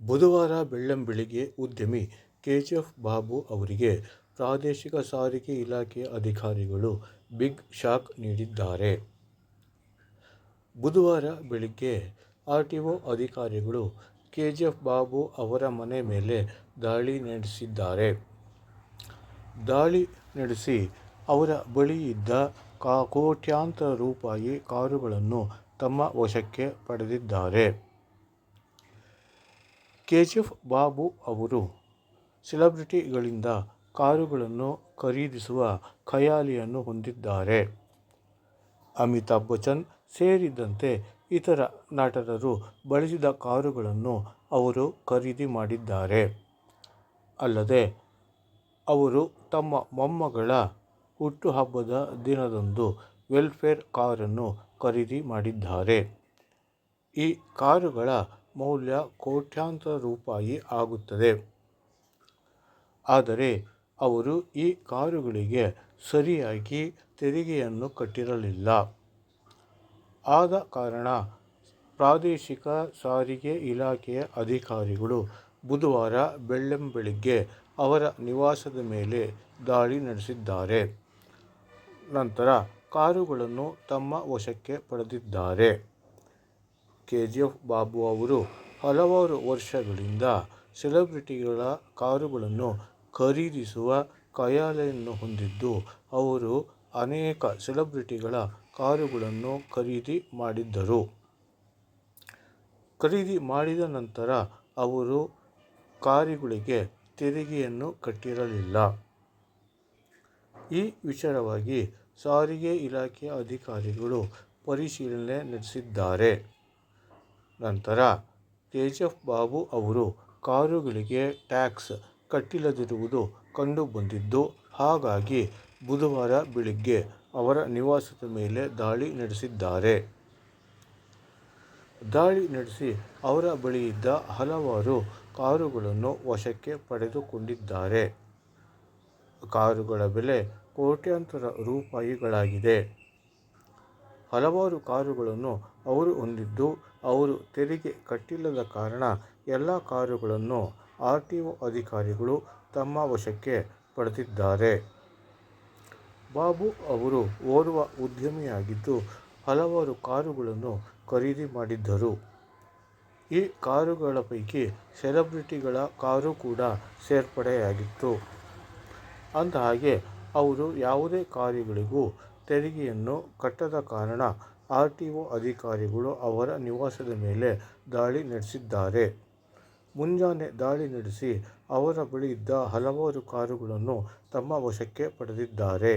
ಬುಧವಾರ ಬೆಳ್ಳಂಬೆಳಿಗ್ಗೆ ಉದ್ಯಮಿ ಕೆಜಿಎಫ್ ಬಾಬು ಅವರಿಗೆ ಪ್ರಾದೇಶಿಕ ಸಾರಿಗೆ ಇಲಾಖೆಯ ಅಧಿಕಾರಿಗಳು ಬಿಗ್ ಶಾಕ್ ನೀಡಿದ್ದಾರೆ. ಬುಧವಾರ ಬೆಳಗ್ಗೆ ಆರ್ಟಿಒ ಅಧಿಕಾರಿಗಳು ಕೆಜಿಎಫ್ ಬಾಬು ಅವರ ಮನೆ ಮೇಲೆ ದಾಳಿ ನಡೆಸಿದ್ದಾರೆ. ದಾಳಿ ನಡೆಸಿ ಅವರ ಬಳಿಯಿದ್ದ ಕೋಟ್ಯಾಂತರ ರೂಪಾಯಿ ಕಾರುಗಳನ್ನು ತಮ್ಮ ವಶಕ್ಕೆ ಪಡೆದಿದ್ದಾರೆ. ಕೆಜಿಎಫ್ ಬಾಬು ಅವರು ಸೆಲೆಬ್ರಿಟಿಗಳಿಂದ ಕಾರುಗಳನ್ನು ಖರೀದಿಸುವ ಖಯಾಲಿಯನ್ನು ಹೊಂದಿದ್ದಾರೆ. ಅಮಿತಾಬ್ ಬಚ್ಚನ್ ಸೇರಿದಂತೆ ಇತರ ನಟರರು ಬಳಸಿದ ಕಾರುಗಳನ್ನು ಅವರು ಖರೀದಿ ಮಾಡಿದ್ದಾರೆ. ಅಲ್ಲದೆ, ಅವರು ತಮ್ಮ ಮೊಮ್ಮಗಳ ಹುಟ್ಟುಹಬ್ಬದ ದಿನದಂದು ವೆಲ್ಫೇರ್ ಕಾರನ್ನು ಖರೀದಿ ಮಾಡಿದ್ದಾರೆ. ಈ ಕಾರುಗಳ ಮೌಲ್ಯ ಕೋಟ್ಯಾಂತರ ರೂಪಾಯಿ ಆಗುತ್ತದೆ. ಆದರೆ ಅವರು ಈ ಕಾರುಗಳಿಗೆ ಸರಿಯಾಗಿ ತೆರಿಗೆಯನ್ನು ಕಟ್ಟಿರಲಿಲ್ಲ. ಆದ ಕಾರಣ ಪ್ರಾದೇಶಿಕ ಸಾರಿಗೆ ಇಲಾಖೆಯ ಅಧಿಕಾರಿಗಳು ಬುಧವಾರ ಬೆಳ್ಳಂಬೆಳಿಗ್ಗೆ ಅವರ ನಿವಾಸದ ಮೇಲೆ ದಾಳಿ ನಡೆಸಿದ್ದಾರೆ. ನಂತರ ಕಾರುಗಳನ್ನು ತಮ್ಮ ವಶಕ್ಕೆ ಪಡೆದಿದ್ದಾರೆ. ಕೆಜಿಎಫ್ ಬಾಬು ಅವರು ಹಲವಾರು ವರ್ಷಗಳಿಂದ ಸೆಲೆಬ್ರಿಟಿಗಳ ಕಾರುಗಳನ್ನು ಖರೀದಿಸುವ ಕಯಾಲೆಯನ್ನು ಹೊಂದಿದ್ದು, ಅವರು ಅನೇಕ ಸೆಲೆಬ್ರಿಟಿಗಳ ಕಾರುಗಳನ್ನು ಖರೀದಿ ಮಾಡಿದ್ದರು. ಖರೀದಿ ಮಾಡಿದ ನಂತರ ಅವರು ಕಾರುಗಳಿಗೆ ತೆರಿಗೆಯನ್ನು ಕಟ್ಟಿರಲಿಲ್ಲ. ಈ ವಿಚಾರವಾಗಿ ಸಾರಿಗೆ ಇಲಾಖೆಯ ಅಧಿಕಾರಿಗಳು ಪರಿಶೀಲನೆ ನಡೆಸಿದ್ದಾರೆ. ನಂತರ ತೇಜಫ್ ಬಾಬು ಅವರು ಕಾರುಗಳಿಗೆ ಟ್ಯಾಕ್ಸ್ ಕಟ್ಟಿಲ್ಲದಿರುವುದು ಕಂಡುಬಂದಿದ್ದು, ಹಾಗಾಗಿ ಬುಧವಾರ ಬೆಳಿಗ್ಗೆ ಅವರ ನಿವಾಸದ ಮೇಲೆ ದಾಳಿ ನಡೆಸಿದ್ದಾರೆ. ದಾಳಿ ನಡೆಸಿ ಅವರ ಬಳಿಯಿದ್ದ ಹಲವಾರು ಕಾರುಗಳನ್ನು ವಶಕ್ಕೆ ಪಡೆದುಕೊಂಡಿದ್ದಾರೆ. ಕಾರುಗಳ ಬೆಲೆ ಕೋಟ್ಯಂತರ ರೂಪಾಯಿಗಳಾಗಿದೆ. ಹಲವಾರು ಕಾರುಗಳನ್ನು ಅವರು ಹೊಂದಿದ್ದು, ಅವರು ತೆರಿಗೆ ಕಟ್ಟಿಲ್ಲದ ಕಾರಣ ಎಲ್ಲ ಕಾರುಗಳನ್ನು ಆರ್ಟಿಒ ಅಧಿಕಾರಿಗಳು ತಮ್ಮ ವಶಕ್ಕೆ ಪಡೆದಿದ್ದಾರೆ. ಬಾಬು ಅವರು ಓರ್ವ ಉದ್ಯಮಿಯಾಗಿದ್ದು, ಹಲವಾರು ಕಾರುಗಳನ್ನು ಖರೀದಿ ಮಾಡಿದ್ದರು. ಈ ಕಾರುಗಳ ಪೈಕಿ ಸೆಲೆಬ್ರಿಟಿಗಳ ಕಾರು ಕೂಡ ಸೇರ್ಪಡೆಯಾಗಿತ್ತು. ಅಂದಹಾಗೆ, ಅವರು ಯಾವುದೇ ಕಾರುಗಳಿಗೂ ತೆರಿಗೆಯನ್ನು ಕಟ್ಟದ ಕಾರಣ ಆರ್ಟಿಒ ಅಧಿಕಾರಿಗಳು ಅವರ ನಿವಾಸದ ಮೇಲೆ ದಾಳಿ ನಡೆಸಿದ್ದಾರೆ. ಮುಂಜಾನೆ ದಾಳಿ ನಡೆಸಿ ಅವರ ಬಳಿ ಇದ್ದ ಹಲವಾರು ಕಾರುಗಳನ್ನು ತಮ್ಮ ವಶಕ್ಕೆ ಪಡೆದಿದ್ದಾರೆ.